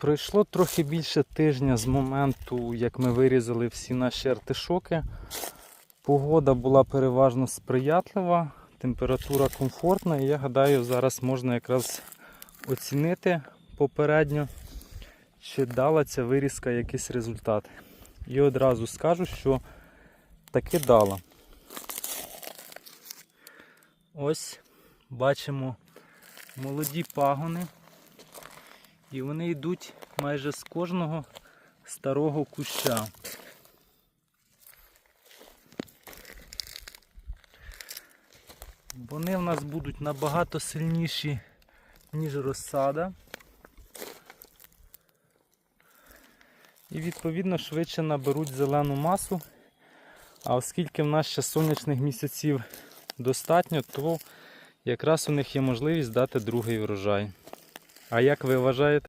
Пройшло трохи більше тижня з моменту, як ми вирізали всі наші артишоки. Погода була переважно сприятлива, температура комфортна, і я гадаю, зараз можна якраз оцінити попередньо, чи дала ця вирізка якийсь результат. І одразу скажу, що таки дала. Ось бачимо молоді пагони. І вони йдуть майже з кожного старого куща. Вони в нас будуть набагато сильніші, ніж розсада. І відповідно швидше наберуть зелену масу. А оскільки в нас ще сонячних місяців достатньо, то якраз у них є можливість дати другий врожай. А як ви вважаєте?